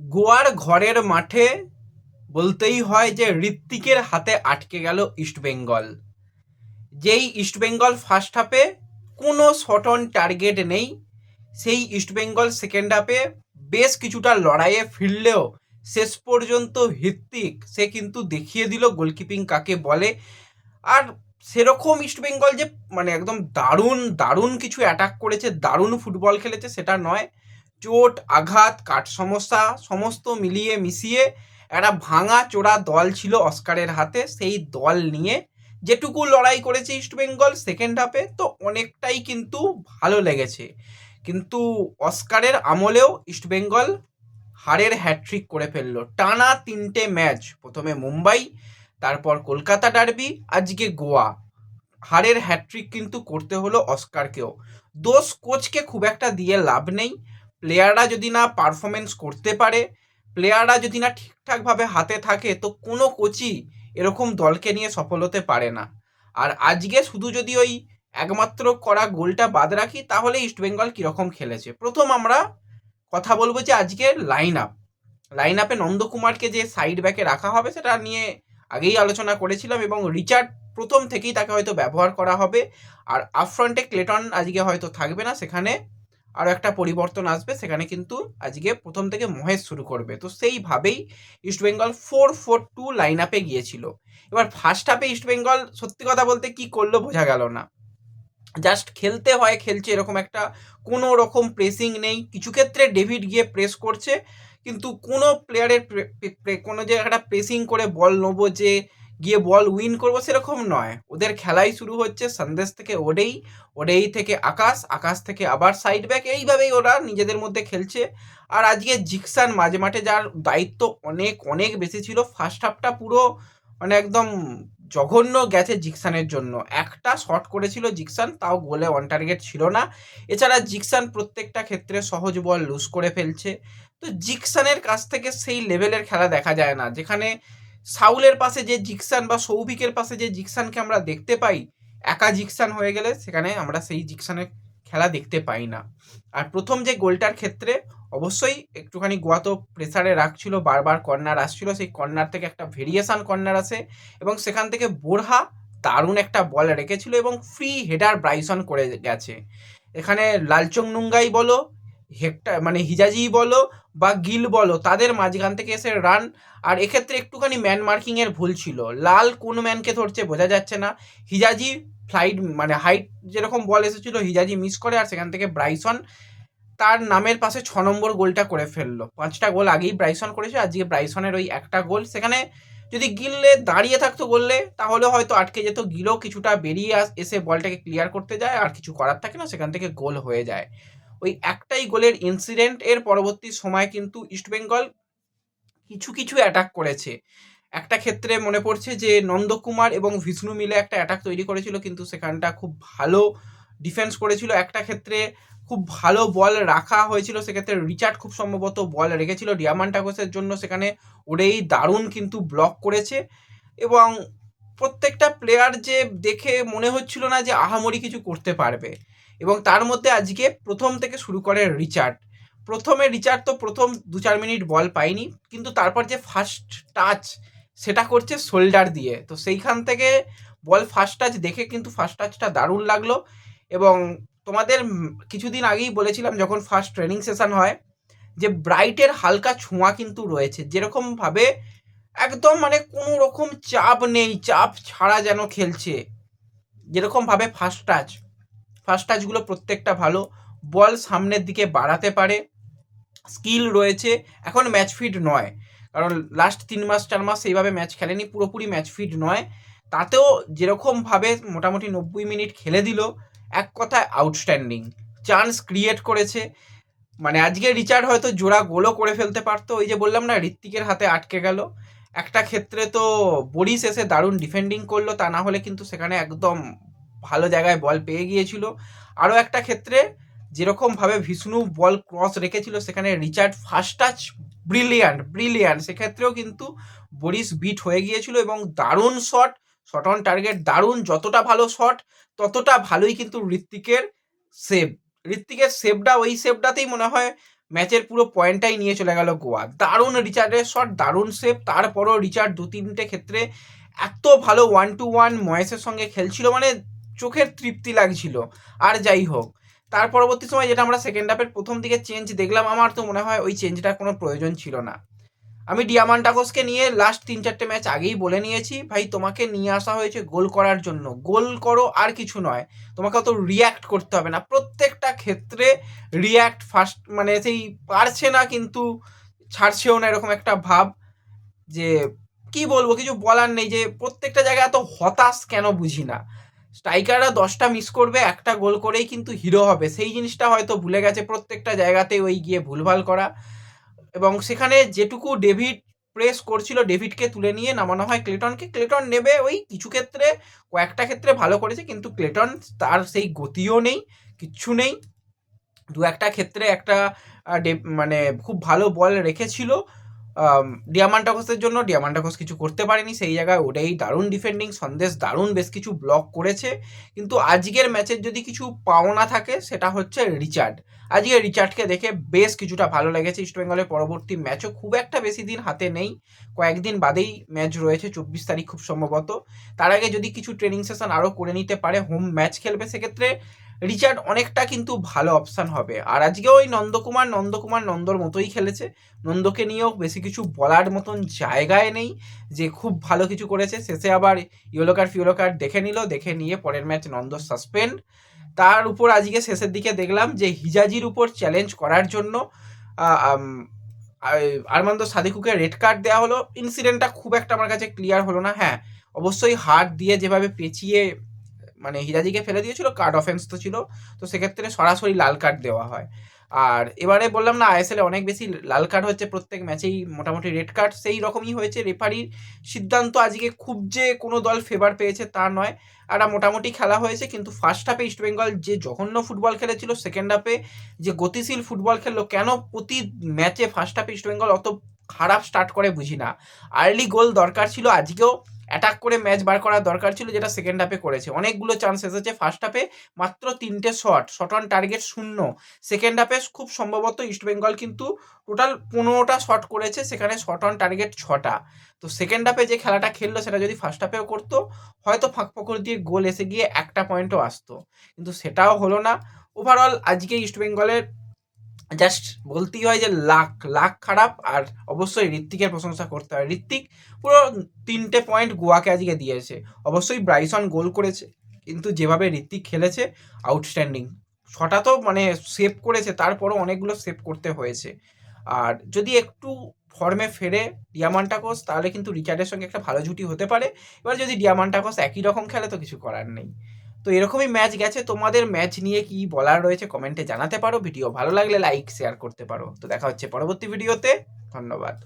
গোয়ার ঘরের মাঠে বলতেই হয় যে ঋত্বিকের হাতে আটকে গেল ইস্টবেঙ্গল যেই ইস্টবেঙ্গল ফার্স্ট হাফে কোনো শট অন টার্গেট নেই, সেই ইস্টবেঙ্গল সেকেন্ড হাফে বেশ কিছুটা লড়াইয়ে ফিরলেও শেষ পর্যন্ত হৃত্বিক সে কিন্তু দেখিয়ে দিল গোলকিপিং কাকে বলে। আর সেরকম ইস্টবেঙ্গল যে মানে একদম দারুণ দারুণ কিছু অ্যাটাক করেছে, দারুণ ফুটবল খেলেছে, সেটা নয়। চোট, আঘাত কাঠ সমস্যা সমস্ত মিলিয়ে মিশিয়ে একটা ভাঙা চোরা দল ছিল অস্কারের হাতে। সেই দল নিয়ে যেটুকু লড়াই করেছে ইস্টবেঙ্গল সেকেন্ড হাফে তো অনেকটাই কিন্তু ভালো লেগেছে। কিন্তু অস্কারের আমলেও ইস্টবেঙ্গল হারের হ্যাট্রিক করে ফেলল। টানা তিনটে ম্যাচ প্রথমে মুম্বাই, তারপর কলকাতা ডার্বি আজকে গোয়া। হারের হ্যাট্রিক কিন্তু করতে হলো অস্কারকেও। দোষ কোচকে খুব একটা দিয়ে লাভ নেই। প্লেয়াররা যদি না পারফরমেন্স করতে পারে প্লেয়াররা যদি না ঠিকঠাকভাবে হাতে থাকে, তো কোনো কোচই এরকম দলকে নিয়ে সফল হতে পারে না। আর আজকে শুধু যদি ওই একমাত্র করা গোলটা বাদ রাখি, তাহলে ইস্টবেঙ্গল কীরকম খেলেছে? প্রথম আমরা কথা বলব যে আজকের লাইন আপ লাইন আপে নন্দকুমারকে যে সাইড ব্যাকে রাখা হবে, সেটা নিয়ে আগেই আলোচনা করেছিলাম এবং রিচার্ড প্রথম থেকেই তাকে হয়তো ব্যবহার করা হবে। আর আপফ্রন্টে ক্লেটন আজকে হয়তো থাকবে না, সেখানে আরও একটা পরিবর্তন আসবে, সেখানে কিন্তু আজকে প্রথম থেকে মহেশ শুরু করবে। তো সেইভাবেই East Bengal four four two line আপে গিয়েছিল। এবার ফার্স্ট হাফে ইস্টবেঙ্গল সত্যি কথা বলতে কি করল বোঝা গেল না। জাস্ট খেলতে হয়, খেলছে এরকম একটা কোনো রকম প্রেসিং নেই। কিছু ক্ষেত্রে ডেভিড গিয়ে প্রেস করছে, কিন্তু কোনো প্লেয়ারের কোনো যে একটা প্রেসিং করে বল নেব যে গিয়ে বল উইন করব সেরকম নয়। ওদের খেলাই শুরু হচ্ছে সন্দেশ থেকে ওডেই। ওডেই থেকে আকাশ আকাশ থেকে আবার সাইড ব্যাক এইভাবেই ওরা নিজেদের মধ্যে খেলছে। আর আজকে জিকসান মাঝে মাঠে যার দায়িত্ব অনেক অনেক বেশি ছিল। ফার্স্ট হাফটা পুরো মানে একদম জঘন্য গেছে জিকসানের জন্য। একটা শট করেছিল জিকসান, তাও গোলে ওয়ান টার্গেট ছিল না। এছাড়া জিকসান প্রত্যেকটা ক্ষেত্রে সহজ বল লুজ করে ফেলছে। তো জিকসানের কাছ থেকে সেই লেভেলের খেলা দেখা যায় না। যেখানে সাউলের পাশে যে জিকসান বা সৌভিকের পাশে যে জিকসানকে আমরা দেখতে পাই, একা জিকসান হয়ে গেলে সেখানে আমরা সেই জিকসানের খেলা দেখতে পাই না। আর প্রথম যে গোলটার ক্ষেত্রে অবশ্যই একটুখানি গোয়া তো প্রেসারে রাখছিল, বারবার কর্নার আসছিল, সেই কর্নার থেকে একটা ভেরিয়েশন কর্নার আসে এবং সেখান থেকে বোরহা দারুণ একটা বল রেখেছিল এবং ফ্রি হেডার ব্রাইসন করে গেছে। এখানে লালচং নুঙ্গাই বলো হেক্টার মানে হিজাজি বলো বা গিল বলো, তাদের মাঝখান থেকে এসে রান আর এক্ষেত্রে একটুখানি ম্যান মার্কিংয়ের ভুল ছিল। লাল কোন ম্যানকে ধরছে বোঝা যাচ্ছে না। হিজাজি ফ্লাইট মানে হাইট যেরকম বল এসেছিল, হিজাজি মিস করে আর সেখান থেকে ব্রাইসন তার নামের পাশে ছ নম্বর গোলটা করে ফেলল। পাঁচটা গোল আগেই ব্রাইসন করেছে, আজকে ব্রাইসনের ওই একটা গোল। সেখানে যদি গিললে দাঁড়িয়ে থাকতো বললে তাহলে হয়তো আটকে যেত। গিলও কিছুটা বেরিয়ে এসে বলটাকে ক্লিয়ার করতে যায়, আর কিছু করার থাকে না, সেখান থেকে গোল হয়ে যায়। ওই একটাই গোলের ইনসিডেন্ট এর পরবর্তী সময় কিন্তু ইস্টবেঙ্গল কিছু কিছু অ্যাটাক করেছে। একটা ক্ষেত্রে মনে পড়ছে যে নন্দকুমার এবং বিষ্ণু মিলে একটা অ্যাটাক তৈরি করেছিল, কিন্তু সেখানটা খুব ভালো ডিফেন্স করেছিল। একটা ক্ষেত্রে খুব ভালো বল রাখা হয়েছিল, সেক্ষেত্রে রিচার্ড খুব সম্ভবত বল রেখেছিল ডিয়ামান টাকোসের জন্য। সেখানে ওরেই দারুণ কিন্তু ব্লক করেছে এবং প্রত্যেকটা প্লেয়ার যে দেখে মনে হচ্ছিল না যে আহামরি কিছু করতে পারবে। এবং তার মধ্যে আজকে প্রথম থেকে শুরু করে রিচার্ড। প্রথমে রিচার্ড তো প্রথম দু চার মিনিট বল পায়নি, কিন্তু তারপর যে ফার্স্ট টাচ সেটা করছে শোল্ডার দিয়ে। তো সেইখান থেকে বল ফার্স্ট টাচ দেখে কিন্তু ফার্স্ট টাচটা দারুণ লাগল এবং তোমাদের কিছুদিন আগেই বলেছিলাম যখন ফার্স্ট ট্রেনিং সেশন হয় যে ব্রাইটের হালকা ছোঁয়া কিন্তু রয়েছে। যেরকমভাবে একদম মানে কোনো রকম চাপ নেই, চাপ ছাড়া যেন খেলছে। যেরকমভাবে ফার্স্ট টাচ। ফার্স্ট টাচগুলো প্রত্যেকটা ভালো। বল সামনের দিকে বাড়াতে পারে। স্কিল রয়েছে। এখন ম্যাচ ফিট নয়। কারণ লাস্ট তিন মাস, চার মাস সেইভাবে ম্যাচ খেলেনি। পুরোপুরি ম্যাচ ফিট নয়। তাতেও যেরকমভাবে মোটামুটি নব্বই মিনিট খেলে দিল, এক কথায় আউটস্ট্যান্ডিং চান্স ক্রিয়েট করেছে। মানে আজকে রিচার্ড হয়তো জোড়া গোলও করে ফেলতে পারতো। ওই যে বললাম না, ঋত্বিকের হাতে আটকে গেল। একটা ক্ষেত্রে তো বরিস এসে দারুণ ডিফেন্ডিং করল। তা না হলে কিন্তু সেখানে একদম ভালো জায়গায় বল পেয়ে গিয়েছিল। আরও একটা ক্ষেত্রে যেরকমভাবে বিষ্ণু বল ক্রস রেখেছিল, সেখানে Richard first touch brilliant brilliant সেক্ষেত্রেও কিন্তু বরিস বিট হয়ে গিয়েছিল এবং দারুণ শট শট অন টার্গেট দারুণ, যতটা ভালো শট ততটা ভালোই কিন্তু ঋত্বিকের সেভ ঋত্বিকের সেভটা ওই সেভটাতেই মনে হয় ম্যাচের পুরো পয়েন্টটাই নিয়ে চলে গেল গোয়া। দারুণ রিচার্ডের শট দারুণ সেভ তারপরও রিচার্ড দু তিনটে ক্ষেত্রে এত ভালো ওয়ান টু ওয়ান ময়েসের সঙ্গে খেলছিল মানে চোখের তৃপ্তি লাগছিল। আর যাই হোক, তার পরবর্তী সময় যেটা আমরা সেকেন্ড হাফের প্রথম দিকে চেঞ্জ দেখলাম, আমার তো মনে হয় ওই চেঞ্জটার কোনো প্রয়োজন ছিল না। আমি ডিয়ামান্টাকোসকে নিয়ে লাস্ট তিন চারটে ম্যাচ আগেই বলে নিয়েছি, ভাই, তোমাকে নিয়ে আসা হয়েছে গোল করার জন্য। গোল করো, আর কিছু নয়। তোমাকে অত রিয়্যাক্ট করতে হবে না। প্রত্যেকটা ক্ষেত্রে রিয়্যাক্ট ফার্স্ট মানে সেই পারছে না, কিন্তু ছাড়ছেও না এরকম একটা ভাব যে, কি বলব? কিছু বলার নেই যে, প্রত্যেকটা জায়গায় এত হতাশ কেন বুঝি না? স্ট্রাইকাররা দশটা মিস করবে, একটা গোল করেই কিন্তু হিরো হবে। সেই জিনিসটা হয়তো ভুলে গেছে প্রত্যেকটা জায়গাতে ওই গিয়ে ভুলভাল করা। এবং সেখানে যেটুকু ডেভিড প্রেস করছিল ডেভিডকে তুলে নিয়ে নামানো হয় ক্লেটনকে। ক্লেটন নেবে ওই কিছু ক্ষেত্রে, কয়েকটা ক্ষেত্রে ভালো করেছে, কিন্তু ক্লেটন তার সেই গতিও নেই, কিচ্ছু নেই। দু একটা ক্ষেত্রে একটা মানে খুব ভালো বল রেখেছিল। ডিয়ামান্টাকসের জন্য ডিয়ামান্টাকস কিছু করতে পারেনি, সেই জায়গায় ওটাই দারুণ ডিফেন্ডিং সন্দেশ দারুণ বেশ কিছু ব্লক করেছে। কিন্তু আজকের ম্যাচের যদি কিছু পাওনা থাকে, সেটা হচ্ছে রিচার্ড। আজকে রিচার্ডকে দেখে বেশ কিছুটা ভালো লেগেছে ইস্টবেঙ্গলের পরবর্তী ম্যাচও খুব একটা বেশি দিন হাতে নেই। কয়েকদিন বাদেই ম্যাচ রয়েছে, চব্বিশ তারিখ খুব সম্ভবত। তার আগে যদি কিছু ট্রেনিং সেশন আরও করে নিতে পারে হোম ম্যাচ খেলবে, সেক্ষেত্রে রিচার্ড অনেকটা কিন্তু ভালো অপশান হবে। আর আজকে ওই নন্দকুমার নন্দকুমার নন্দর মতোই খেলেছে। নন্দকে নিয়েও বেশি কিছু বলার মতন জায়গায় নেই যে খুব ভালো কিছু করেছে। শেষে আবার ইয়েলো কার্ড কার্ড দেখে নিল, দেখে নিয়ে পরের ম্যাচ নন্দ সাসপেন্ড তার উপর আজকে শেষের দিকে দেখলাম যে হিজাজির উপর চ্যালেঞ্জ করার জন্য আরমান্দ সাদিকুকে রেড কার্ড দেওয়া হলো। ইনসিডেন্টটা খুব একটা আমার কাছে ক্লিয়ার হলো না। হ্যাঁ অবশ্যই হাত দিয়ে যেভাবে পেঁচিয়ে মানে হিরাজিকে ফেলে দিয়েছিল কার্ড অফেন্স তো ছিল, তো সেক্ষেত্রে সরাসরি লাল কার্ড দেওয়া হয়। আর এবারে বললাম না আইএসএল অনেক বেশি লাল কার্ড হচ্ছে, প্রত্যেক ম্যাচেই মোটামুটি রেড কার্ড সেই রকমই হয়েছে। রেফারির সিদ্ধান্ত আজকে খুব যে কোনো দল ফেভার পেয়েছে তা নয়। একটা মোটামুটি খেলা হয়েছে, কিন্তু ফার্স্ট হাফে ইস্টবেঙ্গল যে জঘন্য ফুটবল খেলেছিল সেকেন্ড হাফে যে গতিশীল ফুটবল খেললো, কেন প্রতি ম্যাচে ফার্স্ট হাফে ইস্টবেঙ্গল অত খারাপ স্টার্ট করে বুঝি না আর্লি গোল দরকার ছিল, আজকেও অ্যাটাক করে ম্যাচ বার করার দরকার ছিল, যেটা সেকেন্ড হাফে করেছে। অনেকগুলো চান্স এসেছে ফার্স্ট হাফে মাত্র তিনটে শট শট অন টার্গেট শূন্য। সেকেন্ড হাফে খুব সম্ভবত ইস্টবেঙ্গল কিন্তু টোটাল পনেরোটা শট করেছে, সেখানে শট অন টার্গেট ছটা। তো সেকেন্ড হাফে যে খেলাটা খেললো, সেটা যদি ফার্স্ট হাফেও করতো, হয়তো ফাঁক ফকর দিয়ে গোল এসে গিয়ে একটা পয়েন্টও আসতো। কিন্তু সেটাও হলো না। ওভারঅল আজকে ইস্টবেঙ্গলের জাস্ট বলতেই হয় যে লাখ লাখ খারাপ আর অবশ্যই ঋত্বিকের প্রশংসা করতে হয়। ঋত্বিক পুরো তিনটে পয়েন্ট গোয়াকে আজকে দিয়েছে। অবশ্যই ব্রাইসন গোল করেছে, কিন্তু যেভাবে ঋত্বিক খেলেছে আউটস্ট্যান্ডিং ছটা তো মানে সেভ করেছে, তারপরও অনেকগুলো সেভ করতে হয়েছে। আর যদি একটু ফর্মে ফেরে ডিয়ামান্টাকোস তাহলে কিন্তু রিচার্ডের সঙ্গে একটা ভালো জুটি হতে পারে। এবার যদি ডিয়ামান্টাকোস একই রকম খেলে, তো কিছু করার নেই। তো এরকমই ম্যাচ গেছে। তোমাদের ম্যাচ নিয়ে কি বলার রয়েছে কমেন্টে জানাতে পারো। ভিডিও ভালো লাগলে লাইক শেয়ার করতে পারো। তো দেখা হচ্ছে পরবর্তী ভিডিওতে ধন্যবাদ।